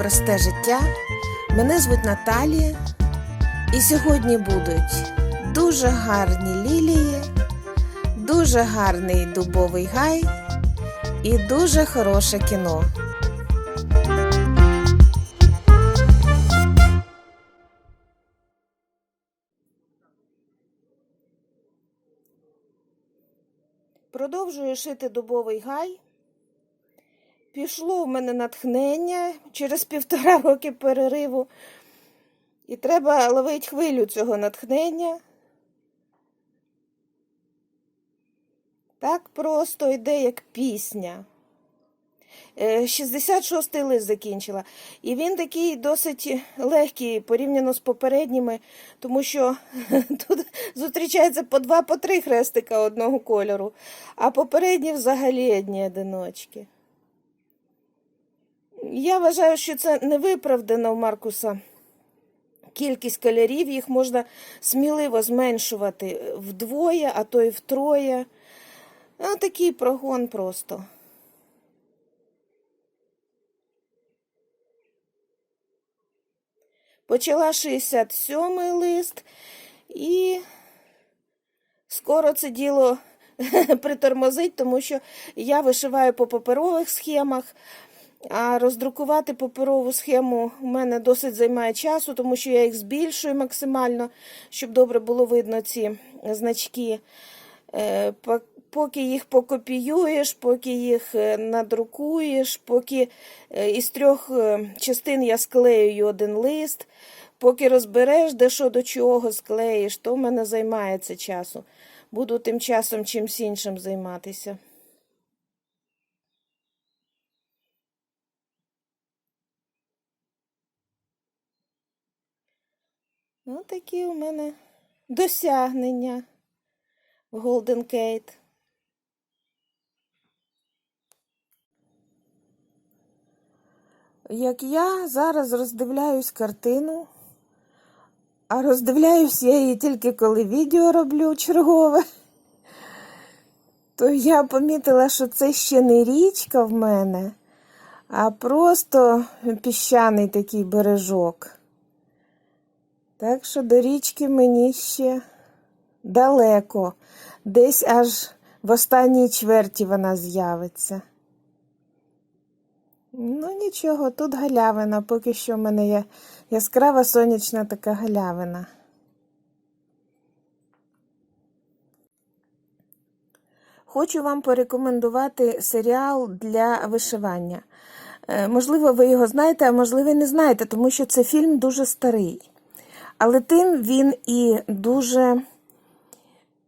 Просте життя. Мене звуть Наталія. І сьогодні будуть дуже гарні лілії, дуже гарний дубовий гай і дуже хороше кіно. Продовжую шити дубовий гай. Пішло в мене натхнення через півтора роки перериву. І треба ловити хвилю цього натхнення. Так просто йде, як пісня. 66-й лист закінчила. І він такий досить легкий порівняно з попередніми, тому що тут зустрічається по два, по три хрестика одного кольору, а попередні взагалі одні одиночки. Я вважаю, що це не виправдано в Маркуса. Кількість кольорів їх можна сміливо зменшувати вдвоє, а то й втроє. А такий прогон просто. Почала 67-й лист і скоро це діло притормозить, тому що я вишиваю по паперових схемах, а роздрукувати паперову схему у мене досить займає часу, тому що я їх збільшую максимально, щоб добре було видно ці значки. Е, поки їх покопіюєш, поки їх е, надрукуєш, поки е, із трьох частин я склею один лист, поки розбереш, де що до чого склеїш, то в мене займається часу. Буду тим часом чимсь іншим займатися. Ось такі у мене досягнення в Golden Gate. Як я зараз роздивляюсь картину, а роздивляюсь я її тільки коли відео роблю чергове, то я помітила, що це ще не річка в мене, а просто піщаний такий бережок. Так що до річки мені ще далеко, десь аж в останній чверті вона з'явиться. Ну, нічого, тут галявина, поки що в мене є яскрава сонячна така галявина. Хочу вам порекомендувати серіал для вишивання. Е, можливо, ви його знаєте, а можливо, не знаєте, тому що це фільм дуже старий. Але тим він і дуже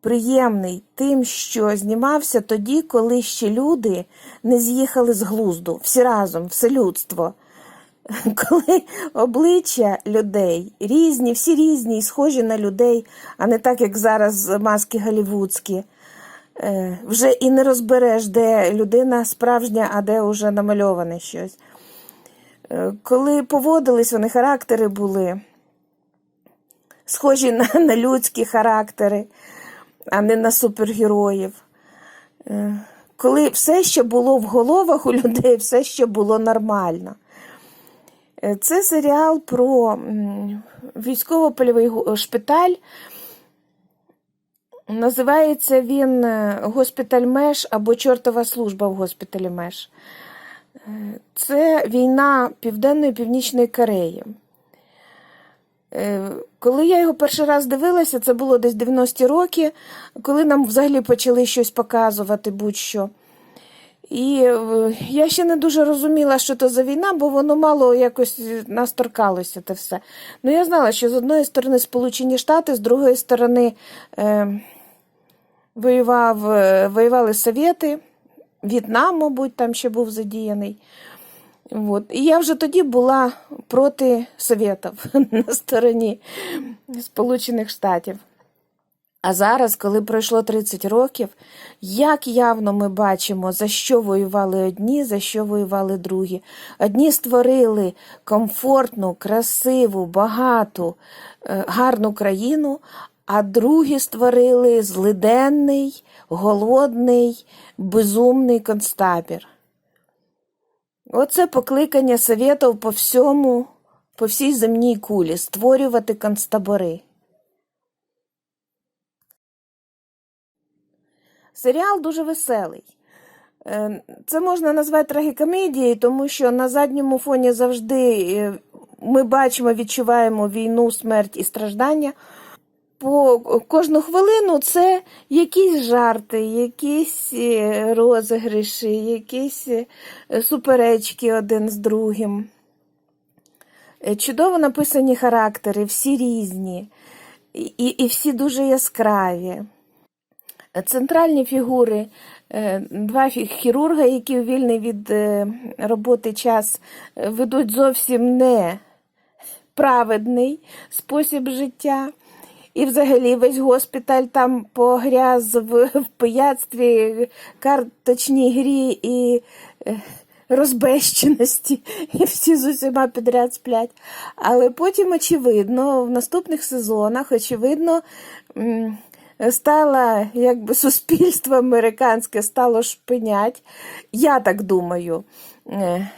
приємний, тим, що знімався тоді, коли ще люди не з'їхали з глузду, всі разом, все людство. Коли обличчя людей різні, всі різні схожі на людей, а не так, як зараз маски голівудські. Е, вже і не розбереш, де людина справжня, а де вже намальоване щось. Е, коли поводились, вони характери були схожі на, на людські характери, а не на супергероїв. Е, коли все, що було в головах у людей, все, що було нормально. Е, це серіал про військово-польовий шпиталь. Називається він е, Госпіталь Меж або Чортова служба в госпіталі Меж. Це війна Південної Північної Кореї. Е, коли я його перший раз дивилася, це було десь 90-ті роки, коли нам взагалі почали щось показувати будь-що. І е, я ще не дуже розуміла, що це за війна, бо воно мало якось нас торкалося те все. Ну, я знала, що з одної сторони Сполучені Штати, з другої сторони е, воював, е, воювали Совєти, В'єтнам, мабуть, там ще був задіяний. От. І я вже тоді була проти Совєтів на стороні Сполучених Штатів. А зараз, коли пройшло 30 років, як явно ми бачимо, за що воювали одні, за що воювали другі. Одні створили комфортну, красиву, багату, е, гарну країну, а другі створили злиденний, голодний, безумний концтабір. Оце покликання совєтів по всьому, по всій земній кулі створювати концтабори. Серіал дуже веселий. Е, Це можна назвати трагікомедією, тому що на задньому фоні завжди е, ми бачимо, відчуваємо війну, смерть і страждання. По кожну хвилину це якісь жарти, якісь е, розігриші, якісь е, суперечки один з другим. Е, Чудово написані характери, всі різні, і, і всі дуже яскраві. Центральні фігури два хірурга, які у вільний від роботи час ведуть зовсім не праведний спосіб життя. І взагалі весь госпіталь там погряз в, в пияцтві, карточній грі і е, розбещеності, і всі з усіма підряд сплять. Але потім, очевидно, в наступних сезонах, очевидно, стало, якби суспільство американське стало шпинять. Я так думаю. Е,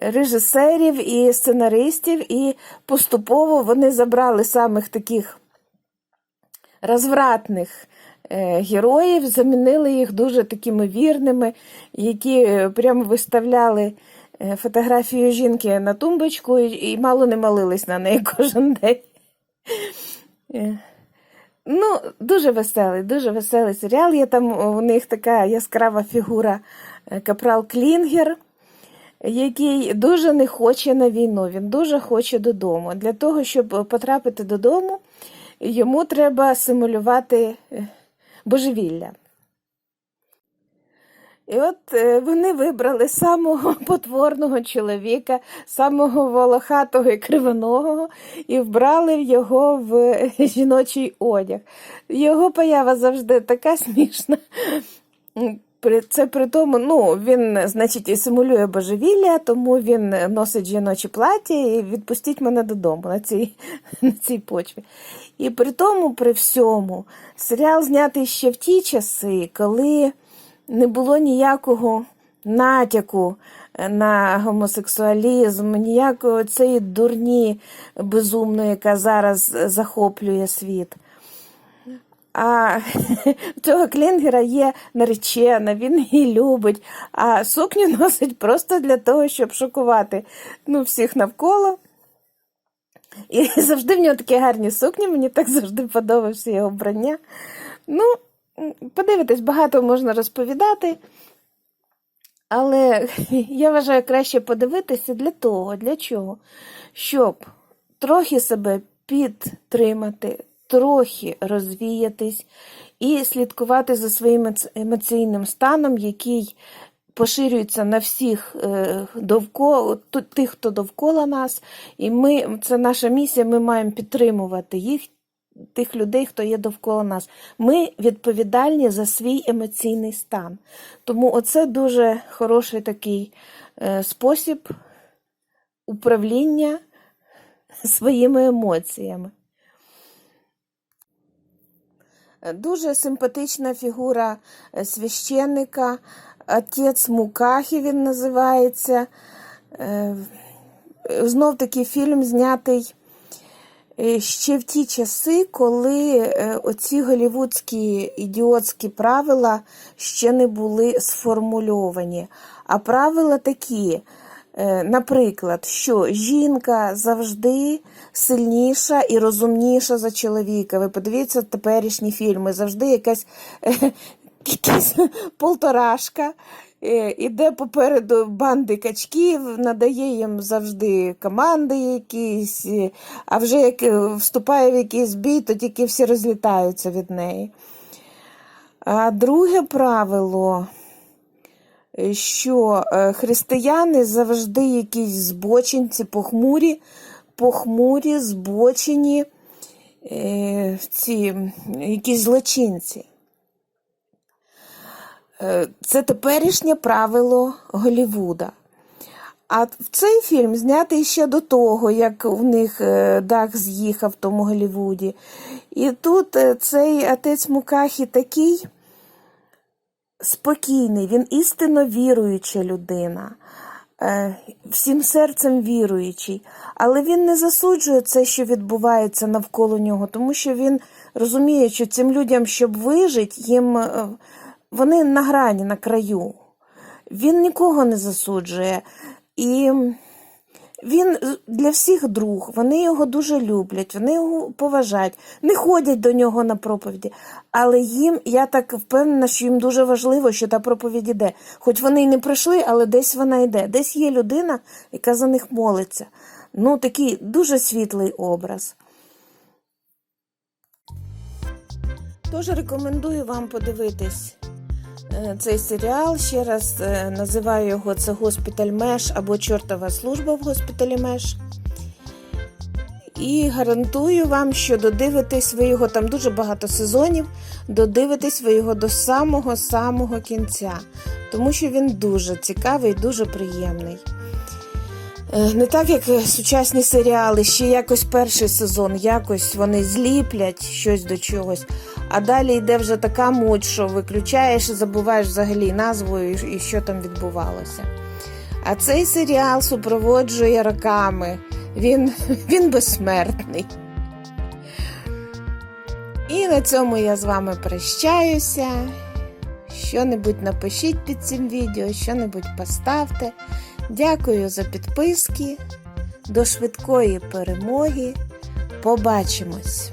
Режисерів і сценаристів, і поступово вони забрали самих таких розвратних е, героїв, замінили їх дуже такими вірними, які е, прямо виставляли е, фотографію жінки на тумбочку і, мало не молились на неї кожен день. Ну, дуже веселий, дуже веселий серіал. Є там у них така яскрава фігура Капрал Клінгер, який дуже не хоче на війну, він дуже хоче додому. Для того, щоб потрапити додому, йому треба симулювати е, божевілля. І от е, вони вибрали самого потворного чоловіка, самого волохатого і кривоногого, і вбрали його в жіночий одяг. Його поява завжди така смішна. Це при тому, ну, він, значить, симулює божевілля, тому він носить жіночі плаття і відпустіть мене додому на цій, на цій почві. І при тому, при всьому, серіал знятий ще в ті часи, коли не було ніякого натяку на гомосексуалізм, ніякої цієї дурні безумної, яка зараз захоплює світ. А цього Клінгера є наречена, він її любить, а сукню носить просто для того, щоб шокувати ну, всіх навколо. І завжди в нього такі гарні сукні, мені так завжди подобався його вбрання. Ну, подивитись, багато можна розповідати. Але я вважаю краще подивитися для того, для чого? Щоб трохи себе підтримати, трохи розвіятись і слідкувати за своїм емоційним станом, який поширюється на всіх е, довкола, тих, хто довкола нас. І ми, це наша місія, ми маємо підтримувати їх, тих людей, хто є довкола нас. Ми відповідальні за свій емоційний стан. Тому оце дуже хороший такий е, спосіб управління своїми емоціями. Е, Дуже симпатична фігура е, священника, отець Мукахи він називається. Е, Знов таки фільм знятий е, ще в ті часи, коли е, оці голівудські ідіотські правила ще не були сформульовані. А правила такі, е, наприклад, що жінка завжди сильніша і розумніша за чоловіка. Ви подивіться теперішні фільми, завжди якась е, якась полторашка. е, Іде попереду банди качків, надає їм завжди команди якісь, е, а вже як е, вступає в якийсь бій, то тільки всі розлітаються від неї. А друге правило, е, що е, християни завжди якісь збочинці, похмурі, похмурі, збочені, е, ці якісь злочинці. Е, Це теперішнє правило Голівуда. А цей фільм знятий ще до того, як у них е, дах з'їхав в тому Голівуді. І тут е, цей отець Мукахі такий спокійний, він істинно віруюча людина. е, всім серцем віруючий, але він не засуджує це, що відбувається навколо нього, тому що він розуміє, що цим людям, щоб вижити, їм е, вони на грані, на краю. Він нікого не засуджує. І він для всіх друг, вони його дуже люблять, вони його поважають, не ходять до нього на проповіді. Але їм, я так впевнена, що їм дуже важливо, що та проповідь іде. Хоч вони й не прийшли, але десь вона йде. Десь є людина, яка за них молиться. Ну, такий дуже світлий образ. Тож рекомендую вам подивитись цей серіал. Ще раз е, називаю його це Госпіталь Меш або Чортова служба в госпіталі Меш. І гарантую вам, що додивитесь ви його, там дуже багато сезонів, додивитесь ви його до самого-самого кінця, тому що він дуже цікавий, дуже приємний. Е, Не так, як е, сучасні серіали, ще якось перший сезон, якось вони зліплять щось до чогось, а далі йде вже така муть, що виключаєш і забуваєш взагалі назву і що там відбувалося. А цей серіал супроводжує роками. Він, він безсмертний. І на цьому я з вами прощаюся. Що-небудь напишіть під цим відео, що-небудь поставте. Дякую за підписки. До швидкої перемоги. Побачимось!